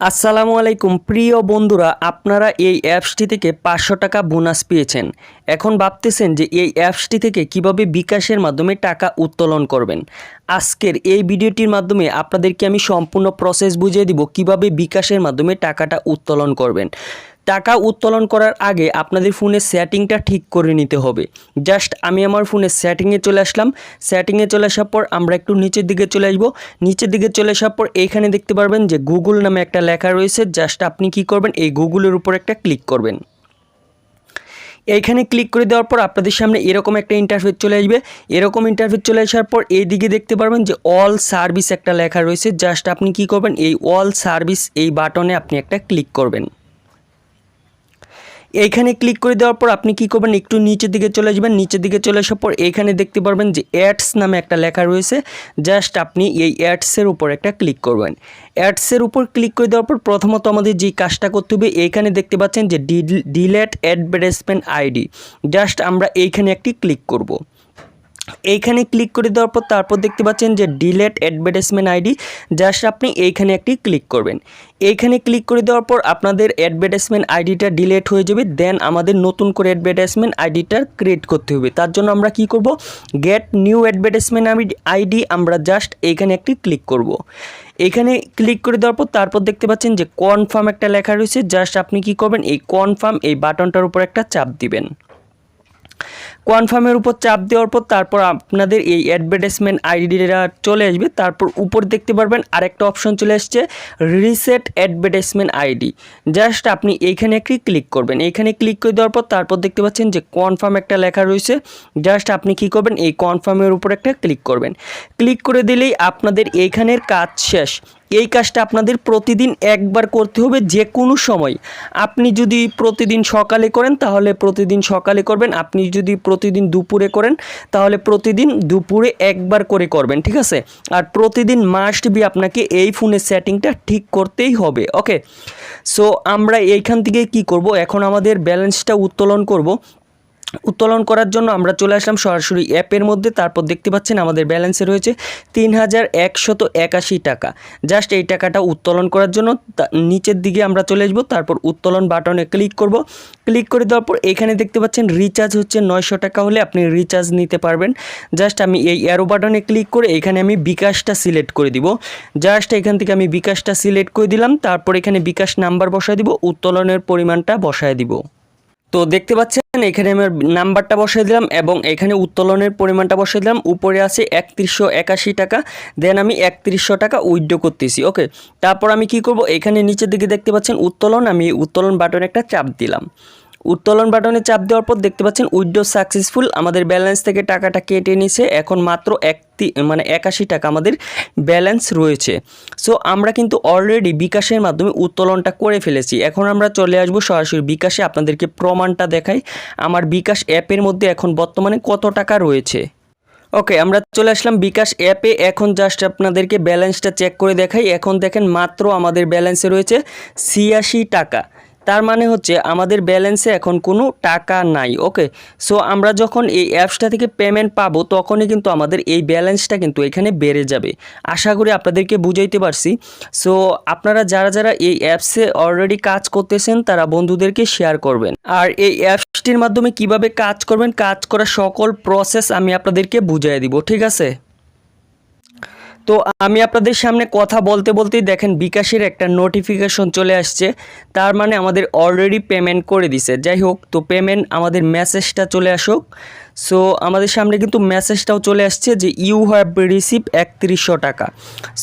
আসসালামু আলাইকুম। প্রিয় বন্ধুরা, আপনারা এই অ্যাপসটি থেকে পাঁচশো টাকা বোনাস পেয়েছেন। এখন ভাবতেছেন যে এই অ্যাপসটি থেকে কীভাবে বিকাশের মাধ্যমে টাকা উত্তোলন করবেন। আজকের এই ভিডিওটির মাধ্যমে আপনাদেরকে আমি সম্পূর্ণ প্রসেস বুঝিয়ে দিব কীভাবে বিকাশের মাধ্যমে টাকাটা উত্তোলন করবেন। টাকা উত্তোলন করার আগে আপনাদের ফোনের সেটিংটা ঠিক করে নিতে হবে। জাস্ট আমি আমার ফোনের সেটিংয়ে চলে আসলাম। সেটিংয়ে চলে আসার পর আমরা একটু নিচের দিকে চলে আসব। নিচের দিকে চলে আসার পর এইখানে দেখতে পারবেন যে গুগল নামে একটা লেখা রয়েছে। জাস্ট আপনি কি করবেন? এই গুগলের উপর একটা ক্লিক করবেন। এইখানে ক্লিক করে দেওয়ার পর আপনাদের সামনে এরকম একটা ইন্টারফেস চলে আসবে। এরকম ইন্টারফেস চলে আসার পর এই দিকে দেখতে পারবেন যে অল সার্ভিস একটা লেখা রয়েছে। জাস্ট আপনি কি করবেন? এই অল সার্ভিস এই বাটনে আপনি একটা ক্লিক করবেন। এইখানে ক্লিক করে দেওয়ার পর আপনি কী করবেন? একটু নিচের দিকে চলে আসবেন। নিচের দিকে চলে আসার পর এইখানে দেখতে পারবেন যে অ্যাডস নামে একটা লেখা রয়েছে। জাস্ট আপনি এই অ্যাডসের উপর একটা ক্লিক করবেন। অ্যাডসের উপর ক্লিক করে দেওয়ার পর প্রথমত আমাদের যে কাজটা করতে হবে, এইখানে দেখতে পাচ্ছেন যে ডিল ডিলেট অ্যাডভার্টাইজমেন্ট আইডি জাস্ট আমরা এইখানে একটি ক্লিক করব। এইখানে ক্লিক করে দেওয়ার পর তারপর দেখতে পাচ্ছেন যে ডিলেট অ্যাডভার্টাইজমেন্ট আইডি জাস্ট আপনি এইখানে একটি ক্লিক করবেন। এইখানে ক্লিক করে দেওয়ার পর আপনাদের অ্যাডভার্টাইজমেন্ট আইডিটা ডিলেট হয়ে যাবে দেন আমাদের নতুন করে অ্যাডভার্টাইজমেন্ট আইডিটা ক্রিয়েট করতে হবে। তার জন্য আমরা কি করব? গেট নিউ অ্যাডভার্টাইজমেন্ট আইডি আমরা জাস্ট এইখানে একটি ক্লিক করব। এখানে ক্লিক করে দেওয়ার পর তারপর দেখতে পাচ্ছেন যে কনফার্ম একটা লেখা রয়েছে জাস্ট আপনি কি করবেন? এই কনফার্ম এই বাটনটার উপর একটা চাপ দিবেন। কনফার্মের উপর চাপ দেওয়ার পর তারপর আপনাদের এই অ্যাডভার্টাইজমেন্ট আইডিটা চলে আসবে। তারপর উপর দেখতে পারবেন আরেকটা অপশন চলে আসছে রিসেট অ্যাডভার্টাইজমেন্ট আইডি জাস্ট আপনি এইখানে একটি ক্লিক করবেন। এইখানে ক্লিক করে দেওয়ার পর তারপর দেখতে পাচ্ছেন যে কনফার্ম একটা লেখা রয়েছে। জাস্ট আপনি কি করবেন? এই কনফার্মের উপর একটা ক্লিক করবেন। ক্লিক করে দিলেই আপনাদের এইখানের কাজ শেষ। এই কাজটা আপনাদের প্রতিদিন একবার করতে হবে যে কোনো সময়। আপনি যদি প্রতিদিন সকালে করেন, তাহলে প্রতিদিন সকালে করবেন। আপনি যদি প্রতিদিন দুপুরে করেন, তাহলে প্রতিদিন দুপুরে একবার করে করবেন, ঠিক আছে? আর প্রতিদিন মাস্ট বি আপনাকে এই ফোনের সেটিংটা ঠিক করতেই হবে ওকে সো আমরা এইখান থেকে কি করব? এখন আমাদের ব্যালেন্সটা উত্তোলন করব। উত্তোলন করার জন্য আমরা চলে আসলাম সরাসরি অ্যাপের মধ্যে। তারপর দেখতে পাচ্ছেন আমাদের ব্যালেন্সে রয়েছে তিন হাজার একশত একাশি টাকা। জাস্ট এই টাকাটা উত্তোলন করার জন্য নিচের দিকে আমরা চলে আসব। তারপর উত্তোলন বাটনে ক্লিক করব। ক্লিক করে দেওয়ার পর এখানে দেখতে পাচ্ছেন রিচার্জ হচ্ছে নয়শো টাকা হলে আপনি রিচার্জ নিতে পারবেন। জাস্ট আমি এই অ্যারো বাটনে ক্লিক করে এখানে আমি বিকাশটা সিলেক্ট করে দিব। জাস্ট এখান থেকে আমি বিকাশটা সিলেক্ট করে দিলাম। তারপর এখানে বিকাশ নাম্বার বসায় দিব। উত্তোলনের পরিমাণটা বসায় দিব। তো দেখতে পাচ্ছেন এখানে আমার নাম্বারটা বসিয়ে দিলাম এবং এখানে উত্তোলনের পরিমাণটা বসিয়ে দিলাম। উপরে আছে একত্রিশশো একাশি টাকা, দেন আমি একত্রিশশো টাকা উইথড্রো করতেছি, ওকে? তারপর আমি কি করব? এখানে নিচের দিকে দেখতে পাচ্ছেন উত্তোলন, আমি উত্তোলন বাটনে একটা চাপ দিলাম। উত্তোলন বাটনে চাপ দেওয়ার পর দেখতে পাচ্ছেন উইড্রো সাকসেসফুল। আমাদের ব্যালেন্স থেকে টাকাটা কেটে নিছে এখন মাত্র একটি মানে একাশি টাকা আমাদের ব্যালেন্স রয়েছে। সো আমরা কিন্তু অলরেডি বিকাশের মাধ্যমে উত্তোলনটা করে ফেলেছি। এখন আমরা চলে আসব সরাসরি বিকাশে। আপনাদেরকে প্রমাণটা দেখাই। আমার বিকাশ অ্যাপের মধ্যে এখন বর্তমানে কত টাকা রয়েছে? ওকে আমরা চলে আসলাম বিকাশ অ্যাপে। এখন জাস্ট আপনাদেরকে ব্যালেন্সটা চেক করে দেখাই। এখন দেখেন, মাত্র আমাদের ব্যালেন্সে রয়েছে ছিয়াশি টাকা। তার মানে হচ্ছে আমাদের ব্যালেন্সে এখন কোনো টাকা নাই, ওকে? সো আমরা যখন এই অ্যাপসটা থেকে পেমেন্ট পাবো, তখনই কিন্তু আমাদের এই ব্যালেন্সটা কিন্তু এখানে বেড়ে যাবে। আশা করি আপনাদেরকে বুঝাইতে পারছি। সো আপনারা যারা যারা এই অ্যাপসে অলরেডি কাজ করতেছেন, তারা বন্ধুদেরকে শেয়ার করবেন। আর এই অ্যাপসটির মাধ্যমে কীভাবে কাজ করবেন, কাজ করার সকল প্রসেস আমি আপনাদেরকে বুঝাই দিব, ঠিক আছে? তো আমি আপনাদের সামনে কথা বলতে বলতেই দেখেন বিকাশের একটা নোটিফিকেশন চলে আসছে। তার মানে আমাদের অলরেডি পেমেন্ট করে দিছে। যাই হোক, তো পেমেন্ট আমাদের মেসেজটা চলে আসুক। সো আমাদের সামনে কিন্তু মেসেজটাও চলে আসছে যে ইউ হ্যাভ রিসিভ একত্রিশশো টাকা।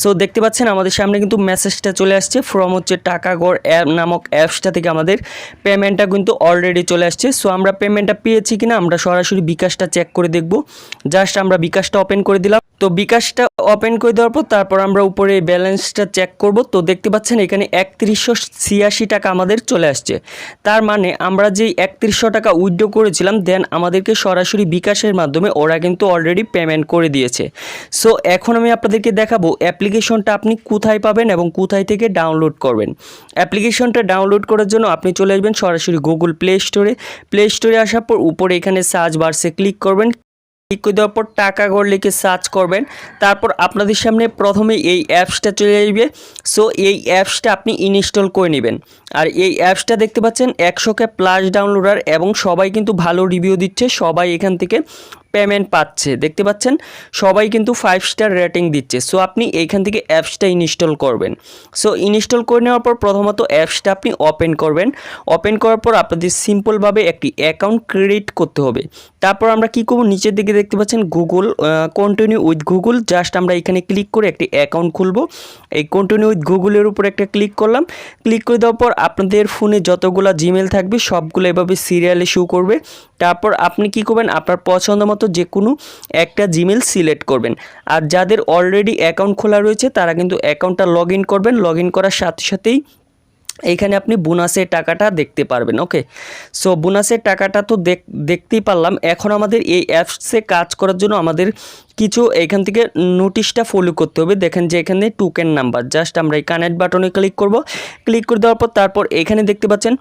সো দেখতে পাচ্ছেন, আমাদের সামনে কিন্তু মেসেজটা চলে আসছে ফ্রম হচ্ছে টাকাগড় অ্যাপ নামক অ্যাপসটা থেকে আমাদের পেমেন্টটা কিন্তু অলরেডি চলে আসছে। সো আমরা পেমেন্টটা পেয়েছি কিনা, আমরা সরাসরি বিকাশটা চেক করে দেখব। জাস্ট আমরা বিকাশটা ওপেন করে দিলাম। তো বিকাশটা ওপেন করে দেওয়ার পর তারপর আমরা উপরে ব্যালেন্সটা চেক করব। তো দেখতে পাচ্ছেন, এখানে একত্রিশশো ছিয়াশি টাকা আমাদের চলে আসছে। তার মানে আমরা যেই একত্রিশশো টাকা উইথড্র করেছিলাম দেন আমাদেরকে সরাসরি বিকাশের মাধ্যমে ওরা কিন্তু অলরেডি পেমেন্ট করে দিয়েছে। সো এখন আমি আপনাদেরকে দেখাবো অ্যাপ্লিকেশনটা আপনি কোথায় পাবেন এবং কোথায় থেকে ডাউনলোড করবেন। অ্যাপ্লিকেশনটা ডাউনলোড করার জন্য আপনি চলে আসবেন সরাসরি গুগল প্লে স্টোরে প্লে স্টোরে আসার পর উপরে এখানে সার্চ বার্সে ক্লিক করবেন। ক্লিক করে দেওয়ার পর টাকা ঘর লিখে সার্চ করবেন? তারপর আপনাদের সামনে প্রথমে এই অ্যাপসটা চলে আসবে। সো এই অ্যাপসটা আপনি ইনস্টল করে নেবেন। আর এই অ্যাপসটা দেখতে পাচ্ছেন একশোকে প্লাস ডাউনলোডার এবং সবাই কিন্তু ভালো রিভিউ দিচ্ছে। সবাই এখান থেকে পেমেন্ট পাচ্ছে। দেখতে পাচ্ছেন? সবাই কিন্তু ফাইভ স্টার রেটিং দিচ্ছে। সো আপনি এইখান থেকে অ্যাপসটা ইনস্টল করবেন। সো ইনস্টল করে নেওয়ার পর প্রথমত অ্যাপসটা আপনি ওপেন করবেন। ওপেন করার পর আপনাদের সিম্পলভাবে একটি অ্যাকাউন্ট ক্রিয়েট করতে হবে। তারপর আমরা কি করব? নিচের দিকে দেখতে পাচ্ছেন Google continue with Google just আমরা এখানে ক্লিক করে একটি অ্যাকাউন্ট খুলব। এই কন্টিনিউ উইথ গুগলের উপর একটা ক্লিক করলাম। ক্লিক করে দেওয়ার পর আপনাদের ফোনে যতগুলো জিমেল থাকবে, সবগুলো এভাবে সিরিয়ালে শো করবে। তারপর আপনি কি করবেন? আপনার পছন্দ মতো যে কোনো একটা জিমেল সিলেক্ট করবেন। আর যাদের অলরেডি অ্যাকাউন্ট খোলা রয়েছে, তারা কিন্তু অ্যাকাউন্টটা লগ করবেন। লগ করার সাথে সাথেই এইখানে আপনি বোনাসের টাকাটা দেখতে পারবেন ওকে সো বোনাসের টাকাটা তো দেখ, দেখতেই পারলাম। এখন আমাদের এই অ্যাপসে কাজ করার জন্য আমাদের কিছু এখান থেকে নোটিশটা ফলো করতে হবে। দেখেন যে এখানে টুকেন নাম্বার জাস্ট আমরা এই কানেক্ট বাটনে ক্লিক করব। ক্লিক করে দেওয়ার পর তারপর এখানে দেখতে পাচ্ছেন,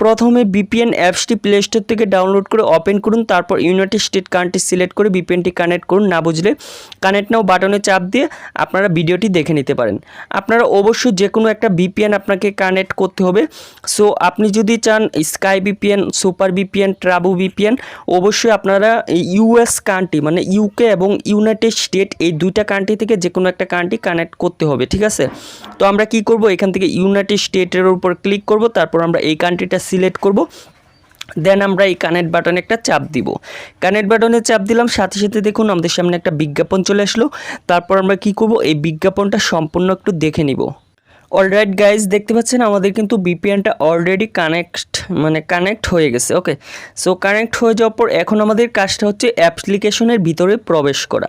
প্রথমে বিপিএন অ্যাপসটি প্লে স্টোর থেকে ডাউনলোড করে ওপেন করুন, তারপর ইউনাইটেড স্টেট কান্ট্রি সিলেক্ট করে বিপিএনটি কানেক্ট করুন। না বুঝলে কানেক্ট নাও বাটনে চাপ দিয়ে আপনারা ভিডিওটি দেখে নিতে পারেন। আপনারা অবশ্যই যে কোনো একটা বিপিএন আপনাকে কানেক্ট করতে হবে। সো আপনি যদি চান স্কাই বিপিএন সুপার বিপিএন ট্রাবু বিপিএন অবশ্যই আপনারা ইউএস কান্ট্রি মানে ইউকে এবং ইউনাইটেড স্টেট এই দুইটা কান্ট্রি থেকে যে কোনো একটা কান্ট্রি কানেক্ট করতে হবে, ঠিক আছে? তো আমরা কি করব? এখান থেকে ইউনাইটেড স্টেটের উপর ক্লিক করব, তারপর আমরা এই কান্ট্রিটা সিলেক্ট করব। দেন আমরা এই কানেক্ট বাটনে একটা চাপ দিব। কানেক্ট বাটনে চাপ দিলাম, সাথে সাথে দেখুন আমাদের সামনে একটা বিজ্ঞাপন চলে আসলো। তারপর আমরা কি করব? এই বিজ্ঞাপনটা সম্পূর্ণ একটু দেখে নিব। অলরাইট গাইজ দেখতে পাচ্ছেন, আমাদের কিন্তু বিপিএনটা অলরেডি কানেক্ট মানে কানেক্ট হয়ে গেছে ওকে সো কানেক্ট হয়ে যাওয়ার পর এখন আমাদের কাজটা হচ্ছে অ্যাপ্লিকেশনের ভিতরে প্রবেশ করা।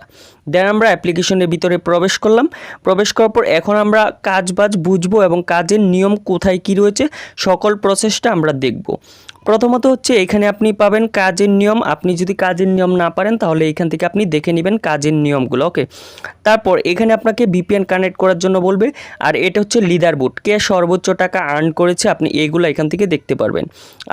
দেন আমরা অ্যাপ্লিকেশনের ভিতরে প্রবেশ করলাম। প্রবেশ করার পর এখন আমরা কাজ বাজ বুঝব এবং কাজের নিয়ম কোথায় কি রয়েছে, সকল প্রসেসটা আমরা দেখব। প্রথমত হচ্ছে এখানে আপনি পাবেন কাজের নিয়ম। আপনি যদি কাজের নিয়ম না পারেন তাহলে এখান থেকে আপনি দেখে নেবেন কাজের নিয়মগুলো ওকে? তারপর এখানে আপনাকে বিপিএন কানেক্ট করার জন্য বলবে আর এটা হচ্ছে লিদার বুট কে সর্বোচ্চ টাকা আর্ন করেছে আপনি এগুলো এখান থেকে দেখতে পারবেন।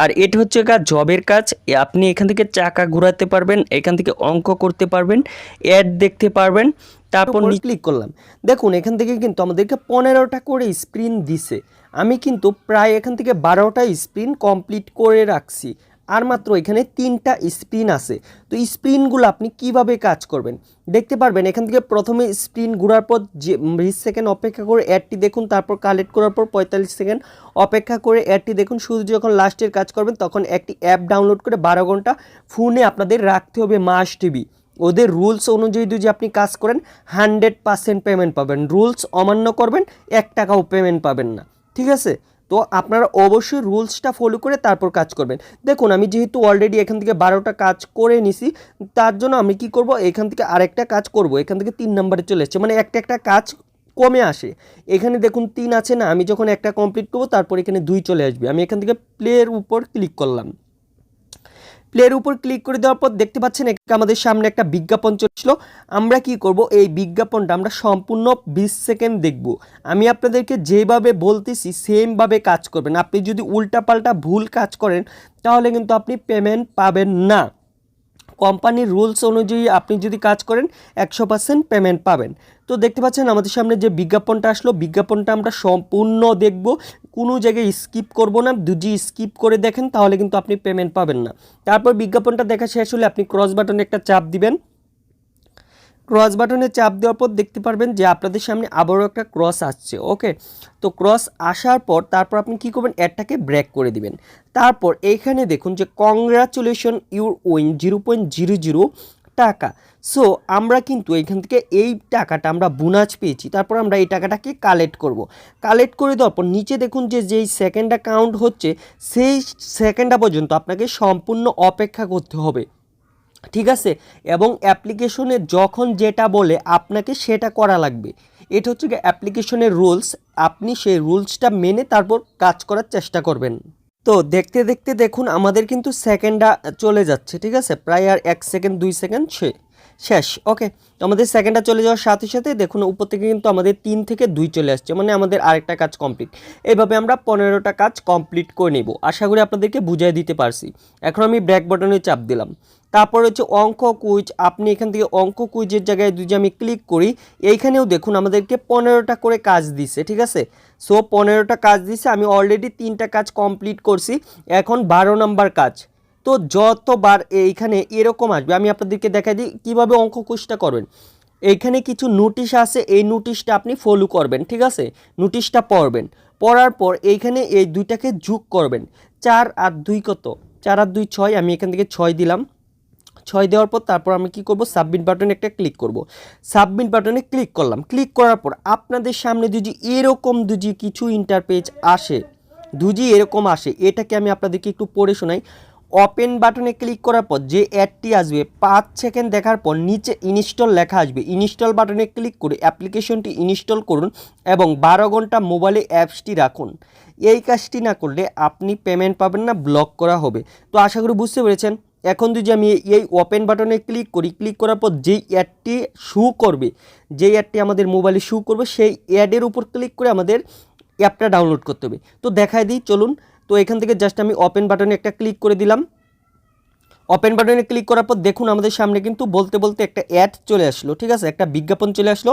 আর এটা হচ্ছে কাজ জবের কাজ। আপনি এখান থেকে চাকা ঘোরাতে পারবেন এখান থেকে অঙ্ক করতে পারবেন অ্যাড দেখতে পারবেন তারপর ক্লিক করলাম। দেখুন এখান থেকে কিন্তু আমাদেরকে পনেরোটা করে স্ক্রিন দিছে। আমি কিন্তু প্রায় এখান থেকে বারোটা স্ক্রিন কমপ্লিট করে রাখছি। আর মাত্র এখানে তিনটা স্প্রিন আছে। তো স্প্রিনগুলো আপনি কীভাবে কাজ করবেন? দেখতে পারবেন, এখান থেকে প্রথমে স্প্রিন ঘোরার পর যে বিশ সেকেন্ড অপেক্ষা করে অ্যাডটি দেখুন, তারপর কালেক্ট করার পর পঁয়তাল্লিশ সেকেন্ড অপেক্ষা করে অ্যাডটি দেখুন। শুধু যখন লাস্টের কাজ করবেন, তখন একটি অ্যাপ ডাউনলোড করে বারো ঘণ্টা ফোনে আপনাদের রাখতে হবে মাস টিভি ওদের রুলস অনুযায়ী যদি আপনি কাজ করেন, হান্ড্রেড পার্সেন্ট পেমেন্ট পাবেন। রুলস অমান্য করবেন, এক টাকাও পেমেন্ট পাবেন না। ঠিক আছে? তো আপনারা অবশ্যই রুলসটা ফলো করে তারপর কাজ করবেন। দেখুন, আমি যেহেতু অলরেডি এখান থেকে বারোটা কাজ করে নিছি, তার জন্য আমি কি করব? এখান থেকে আরেকটা কাজ করব। এখান থেকে তিন নম্বরে চলে এসছে। মানে একটা একটা কাজ কমে আসে। এখানে দেখুন, তিন আছে না, আমি যখন একটা কমপ্লিট করব, তারপর এখানে দুই চলে আসবে। আমি এখান থেকে প্লের উপর ক্লিক করলাম। প্লের উপর ক্লিক করে দেওয়ার পর দেখতে পাচ্ছেন আমাদের সামনে একটা বিজ্ঞাপন চলছিল। আমরা কি করব? এই বিজ্ঞাপনটা আমরা সম্পূর্ণ বিশ সেকেন্ড দেখব। আমি আপনাদেরকে যেভাবে বলতেছি, সেমভাবে কাজ করবেন। আপনি যদি উল্টাপাল্টা ভুল কাজ করেন, তাহলে কিন্তু আপনি পেমেন্ট পাবেন না। কোম্পানির রুলস অনুযায়ী আপনি যদি কাজ করেন, একশো পার্সেন্ট পেমেন্ট পাবেন। তো দেখতে পাচ্ছেন, আমাদের সামনে যে বিজ্ঞাপনটা আসলো, বিজ্ঞাপনটা আমরা সম্পূর্ণ দেখব। কোনো জায়গায় স্কিপ করব না দুজি স্কিপ করে দেখেন, তাহলে কিন্তু আপনি পেমেন্ট পাবেন না। তারপর বিজ্ঞাপনটা দেখা শেষ হলে আপনি ক্রস বাটনে একটা চাপ দিবেন। ক্রস বাটনে চাপ দেওয়ার পর দেখতে পারবেন যে আপনাদের সামনে আবারও একটা ক্রস আসছে ওকে তো ক্রস আসার পর তারপর আপনি কি করবেন? অ্যাডটাকে ব্রেক করে দিবেন। তারপর এইখানে দেখুন যে congratulation your win zero point zero zero টাকা। সো আমরা কিন্তু এখান থেকে এই টাকাটা আমরা বোনাস পেয়েছি। তারপর আমরা এই টাকাটাকে কালেক্ট করব। কালেক্ট করে দেওয়ার পর নিচে দেখুন যে যেই সেকেন্ডটা কাউন্ট হচ্ছে, সেই সেকেন্ডটা পর্যন্ত আপনাকে সম্পূর্ণ অপেক্ষা করতে হবে। ঠিক আছে? এবং অ্যাপ্লিকেশনে যখন যেটা বলে আপনাকে সেটা করা লাগবে। এটা হচ্ছে অ্যাপ্লিকেশনের রুলস আপনি সেই রুলসটা মেনে তারপর কাজ করার চেষ্টা করবেন। তো দেখতে দেখতে দেখুন, আমাদের কিন্তু সেকেন্ডটা চলে যাচ্ছে, ঠিক আছে? প্রায় আর এক সেকেন্ড দুই সেকেন্ড সে শেষ ওকে তো আমাদের সেকেন্ডটা চলে যাওয়ার সাথে সাথে দেখুন, উপর থেকে কিন্তু আমাদের তিন থেকে দুই চলে আসছে মানে আমাদের আরেকটা কাজ কমপ্লিট এইভাবে আমরা পনেরোটা কাজ কমপ্লিট করে নেব। আশা করি আপনাদেরকে বুঝাই দিতে পারছি। এখন আমি ব্র্যাক বাটনে চাপ দিলাম। তারপর হচ্ছে অঙ্ক কুইজ আপনি এখান থেকে অঙ্ক কুইজের জায়গায় যদি আমি ক্লিক করি, এইখানেও দেখুন, আমাদেরকে পনেরোটা করে কাজ দিছে, ঠিক আছে? সো পনেরোটা কাজ দিছে, আমি অলরেডি তিনটা কাজ কমপ্লিট করছি। এখন বারো নম্বর কাজ। তো যতবার এইখানে এরকম আসবে, আমি আপনাদেরকে দেখাই দিই কীভাবে অঙ্ক কুইজটা করবেন। এইখানে কিছু নোটিশ আছে, এই নোটিশটা আপনি ফলো করবেন, ঠিক আছে? নোটিশটা পড়বেন, পড়ার পর এইখানে এই দুইটাকে যোগ করবেন। চার আর দুই কত? চার আর দুই ছয়, আমি এখান থেকে ছয় দিলাম। ছয় দেওয়ার পর তারপর আমি কি করব? সাবমিট বাটনে একটা ক্লিক করব। সাবমিট বাটনে ক্লিক করলাম। ক্লিক করার পর আপনাদের সামনে যদি এরকম দুজি কিছু ইন্টারপেজ আসে, দুজি এরকম আসে, এটাকে আমি আপনাদেরকে একটু পড়ে শোনাই। ওপেন বাটনে ক্লিক করার পর যে অ্যাডটি আসবে, পাঁচ সেকেন্ড দেখার পর নিচে ইনস্টল লেখা আসবে। ইনস্টল বাটনে ক্লিক করে অ্যাপ্লিকেশনটি ইনস্টল করুন এবং বারো ঘণ্টা মোবাইলে অ্যাপসটি রাখুন। এই কাজটি না করলে আপনি পেমেন্ট পাবেন না ব্লক করা হবে। তো আশা করি বুঝতে পেরেছেন। এখন যদি আমি এই ওপেন বাটনে ক্লিক করি ক্লিক করার পর যেই অ্যাডটি শু করবে, যেই অ্যাডটি আমাদের মোবাইলে শু করবে, সেই অ্যাডের উপর ক্লিক করে আমাদের অ্যাপটা ডাউনলোড করতে হবে। তো দেখায় দিই, চলুন। তো এখান থেকে জাস্ট আমি ওপেন বাটনে একটা ক্লিক করে দিলাম। ওপেন বাটনে ক্লিক করার পর দেখুন আমাদের সামনে কিন্তু বলতে বলতে একটা অ্যাড চলে আসলো, ঠিক আছে? একটা বিজ্ঞাপন চলে আসলো।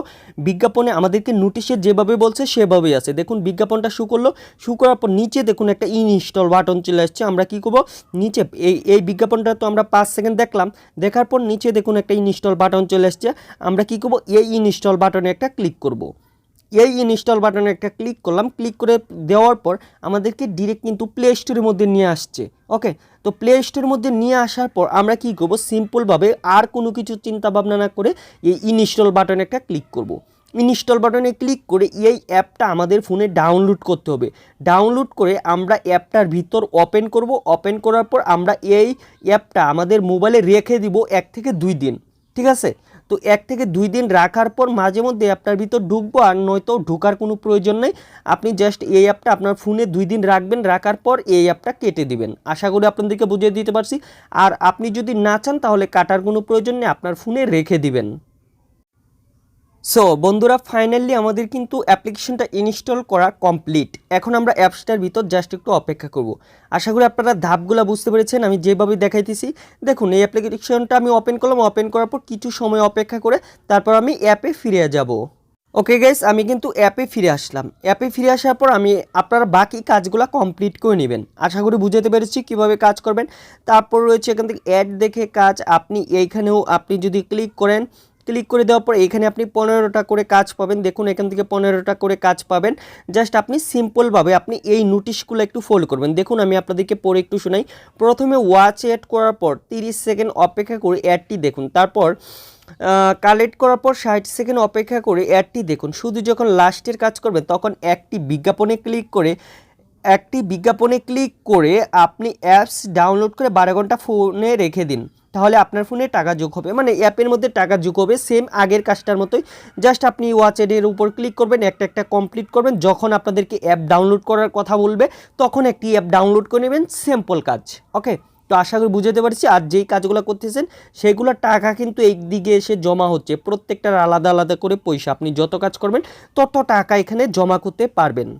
বিজ্ঞাপনে আমাদেরকে নোটিশে যেভাবে বলছে সেভাবেই আছে। দেখুন বিজ্ঞাপনটা শু করল। শু করার পর নিচে দেখুন একটা ইনস্টল বাটন চলে আসছে। আমরা কি করব? নিচে এই এই বিজ্ঞাপনটা তো আমরা পাঁচ সেকেন্ড দেখলাম। দেখার পর নিচে দেখুন একটা ইনস্টল বাটন চলে আসছে। আমরা কি করব? এই ইনস্টল বাটনে একটা ক্লিক করব। এই ইনস্টল বাটনে একটা ক্লিক করলাম ক্লিক করে দেওয়ার পর আমাদেরকে ডিরেক্ট কিন্তু প্লে স্টোরের মধ্যে নিয়ে আসছে ওকে তো প্লে স্টোরের মধ্যে নিয়ে আসার পর আমরা কি করব? সিম্পলভাবে আর কোনো কিছু চিন্তা ভাবনা না করে এই ইনস্টল বাটনে একটা ক্লিক করব। ইনস্টল বাটনে ক্লিক করে এই অ্যাপটা আমাদের ফোনে ডাউনলোড করতে হবে। ডাউনলোড করে আমরা অ্যাপটার ভিতর ওপেন করব। ওপেন করার পর আমরা এই অ্যাপটা আমাদের মোবাইলে রেখে দিব এক থেকে দুই দিন, ঠিক আছে? তো এক থেকে দুই দিন রাখার পর মাঝে মধ্যে অ্যাপটার ভিতর ঢুকবো আর নয়তো ঢোকার কোনো প্রয়োজন নেই। আপনি জাস্ট এই অ্যাপটা আপনার ফোনে দুই দিন রাখবেন, রাখার পর এই অ্যাপটা কেটে দিবেন। আশা করি আপনাদেরকে বুঝিয়ে দিতে পারছি। আর আপনি যদি না চান তাহলে কাটার কোনো প্রয়োজন নেই, আপনার ফোনে রেখে দিবেন। সো বন্ধুরা ফাইনালি আমাদের কিন্তু অ্যাপ্লিকেশনটা ইনস্টল করা কমপ্লিট এখন আমরা অ্যাপসটার ভিতর জাস্ট একটু অপেক্ষা করব। আশা করি আপনারা ধাপগুলো বুঝতে পেরেছেন, আমি যেভাবে দেখাইতেছি। দেখুন, এই অ্যাপ্লিকেশনটা আমি ওপেন করলাম ওপেন করার পর কিছু সময় অপেক্ষা করে তারপর আমি অ্যাপে ফিরে যাব। ওকে গাইস আমি কিন্তু অ্যাপে ফিরে আসলাম। অ্যাপে ফিরে আসার পর আমি আপনারা বাকি কাজগুলো কমপ্লিট করে নেবেন। আশা করি বুঝাতে পেরেছি কীভাবে কাজ করবেন। তারপর রয়েছে এখান থেকে অ্যাড দেখে কাজ। আপনি এইখানেও আপনি যদি ক্লিক করেন ক্লিক করে দেওয়ার পর এখানে আপনি পনেরোটা করে কাজ পাবেন। দেখুন, এখান থেকে পনেরোটা করে কাজ পাবেন। জাস্ট আপনি সিম্পলভাবে আপনি এই নোটিশগুলো একটু ফলো করবেন। দেখুন, আমি আপনাদেরকে পরে একটু শোনাই। প্রথমে ওয়াচ অ্যাড করার পর তিরিশ সেকেন্ড অপেক্ষা করে অ্যাডটি দেখুন। তারপর কালেক্ট করার পর ষাট সেকেন্ড অপেক্ষা করে অ্যাডটি দেখুন। শুধু যখন লাস্টের কাজ করবেন, তখন একটি বিজ্ঞাপনে ক্লিক করে একটি বিজ্ঞাপনে ক্লিক করে আপনি অ্যাপস ডাউনলোড করে বারো ঘণ্টা ফোনে রেখে দিন। তাহলে আপনার ফোনে টাকা যোগ হবে। মানে অ্যাপের মধ্যে টাকা যোগ হবে সেম আগের কাজটার মতোই। জাস্ট আপনি ওয়াচ এডের উপর ক্লিক করবেন, একটা একটা কমপ্লিট করবেন। যখন আপনাদেরকে অ্যাপ ডাউনলোড করার কথা বলবে, তখন একটি অ্যাপ ডাউনলোড করে নেবেন সিম্পল কাজ। ওকে তো আশা করি বুঝতে পারছি। আর যেই কাজগুলো করতেছেন সেগুলোর টাকা কিন্তু এই দিকে এসে জমা হচ্ছে। প্রত্যেকটার আলাদা আলাদা করে পয়সা। আপনি যত কাজ করবেন, তত টাকা এখানে জমা করতে পারবেন।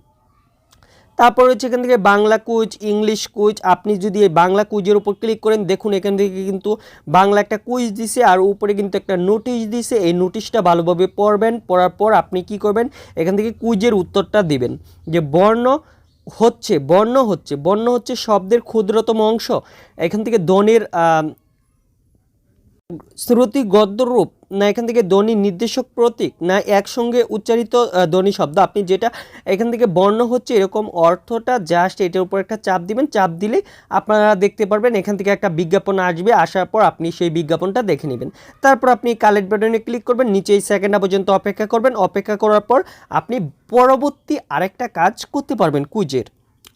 তারপর হচ্ছে এখান থেকে বাংলা কুইজ, ইংলিশ কুইজ, আপনি যদি এই বাংলা কুইজের উপর ক্লিক করেন, দেখুন এখান থেকে কিন্তু বাংলা একটা কুইজ দিছে আর উপরে কিন্তু একটা নোটিশ দিছে। এই নোটিশটা ভালোভাবে পড়বেন, পড়ার পর আপনি কি করবেন? এখান থেকে কুইজের উত্তরটা দিবেন। যে বর্ণ হচ্ছে বর্ণ হচ্ছে বর্ণ হচ্ছে শব্দের ক্ষুদ্রতম অংশ। এখান থেকে দনের শ্রুতি গদ্যরূপ না এখান থেকে ধ্বনি নির্দেশক প্রতীক, না একসঙ্গে উচ্চারিত ধ্বনি শব্দ। আপনি যেটা এখান থেকে বর্ণ হচ্ছে, এরকম অর্থটা জাস্ট এটার উপর একটা চাপ দিবেন। চাপ দিলে আপনারা দেখতে পারবেন এখান থেকে একটা বিজ্ঞাপন আসবে, আসার পর আপনি সেই বিজ্ঞাপনটা দেখে নেবেন। তারপর আপনি কালেক্ট বাটনে ক্লিক করবেন নিচে এই সেকেন্ডটা পর্যন্ত অপেক্ষা করবেন। অপেক্ষা করার পর আপনি পরবর্তী আরেকটা কাজ করতে পারবেন কুইজের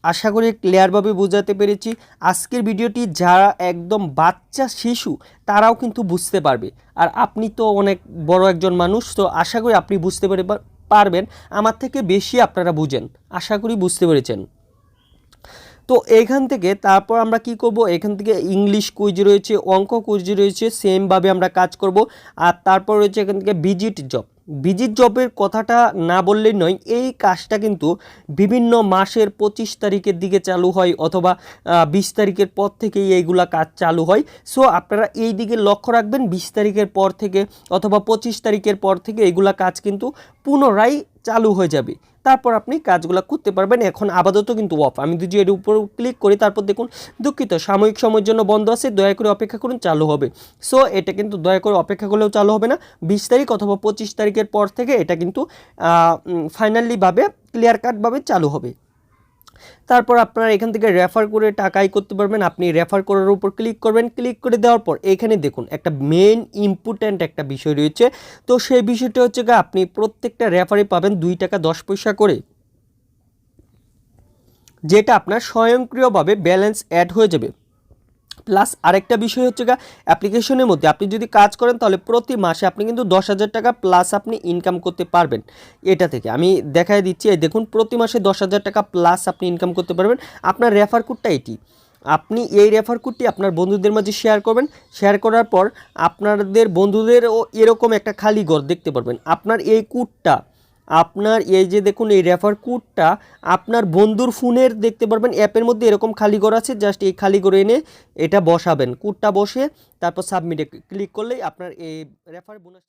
আশা করি ক্লিয়ারভাবে বোঝাতে পেরেছি। আজকের ভিডিওটি যারা একদম বাচ্চা শিশু, তারাও কিন্তু বুঝতে পারবে। আর আপনি তো অনেক বড় একজন মানুষ, তো আশা করি আপনি বুঝতে পেরে পারবেন। আমার থেকে বেশি আপনারা বুঝেন। আশা করি বুঝতে পেরেছেন। তো এইখান থেকে তারপর আমরা কি করব? এখান থেকে ইংলিশ কুইজ রয়েছে, অঙ্ক কুইজ রয়েছে সেমভাবে আমরা কাজ করব। আর তারপর রয়েছে এখান থেকে ভিজিট জব ভিজিট জবের কথাটা না বললেই নয়, এই কাজটা কিন্তু বিভিন্ন মাসের পঁচিশ তারিখের দিকে চালু হয় অথবা বিশ তারিখের পর থেকেই এইগুলা কাজ চালু হয়। সো আপনারা এই দিকে লক্ষ্য রাখবেন, বিশ তারিখের পর থেকে অথবা পঁচিশ তারিখের পর থেকে এগুলা কাজ কিন্তু পুনরায় চালু হয়ে যাবে। তারপর আপনি কাজগুলো করতে পারবেন। এখন আপাতত কিন্তু অফ আমি যদি এর উপর ক্লিক করি, তারপর দেখুন, দুঃখিত, সাময়িক সময়ের জন্য বন্ধ আছে, দয়া করে অপেক্ষা করুন, চালু হবে। সো এটা কিন্তু দয়া করে অপেক্ষা করলেও চালু হবে না। বিশ তারিখ অথবা পঁচিশ তারিখের পর থেকে এটা কিন্তু ফাইনালিভাবে ক্লিয়ার কাটভাবে চালু হবে। তারপর আপনারা এখান থেকে রেফার করে টাকাই করতে পারবেন। আপনি রেফার করার উপর ক্লিক করবেন। ক্লিক করে দেওয়ার পর এখানে দেখুন, একটা মেন ইম্পর্ট্যান্ট একটা বিষয় রয়েছে। তো সেই বিষয়টা হচ্ছে আপনি প্রত্যেকটা রেফারে পাবেন দুই টাকা দশ পয়সা করে। যেটা আপনার স্বয়ংক্রিয়ভাবে ব্যালেন্স অ্যাড হয়ে যাবে। প্লাস আরেকটা বিষয় হচ্ছে গা অ্যাপ্লিকেশনের মধ্যে আপনি যদি কাজ করেন তাহলে প্রতি মাসে আপনি কিন্তু দশ হাজার টাকা প্লাস আপনি ইনকাম করতে পারবেন। এটা থেকে আমি দেখাই দিচ্ছি দেখুন প্রতি মাসে দশ হাজার টাকা প্লাস আপনি ইনকাম করতে পারবেন। আপনার রেফার কোডটা এটি। আপনি এই রেফার কোডটি আপনার বন্ধুদের মাঝে শেয়ার করবেন। শেয়ার করার পর আপনাদের বন্ধুদেরও এরকম একটা খালি ঘর দেখতে পারবেন। আপনার এই কোডটা আপনার এই যে দেখুন, এই রেফার কোডটা আপনার বন্ধুর ফোনের দেখতে পারবেন, অ্যাপের মধ্যে এরকম খালি ঘর আছে জাস্ট এই খালি ঘরে এনে এটা বসাবেন। কোডটা বসে, তারপর সাবমিটে ক্লিক করলেই আপনার এই রেফার বোনাস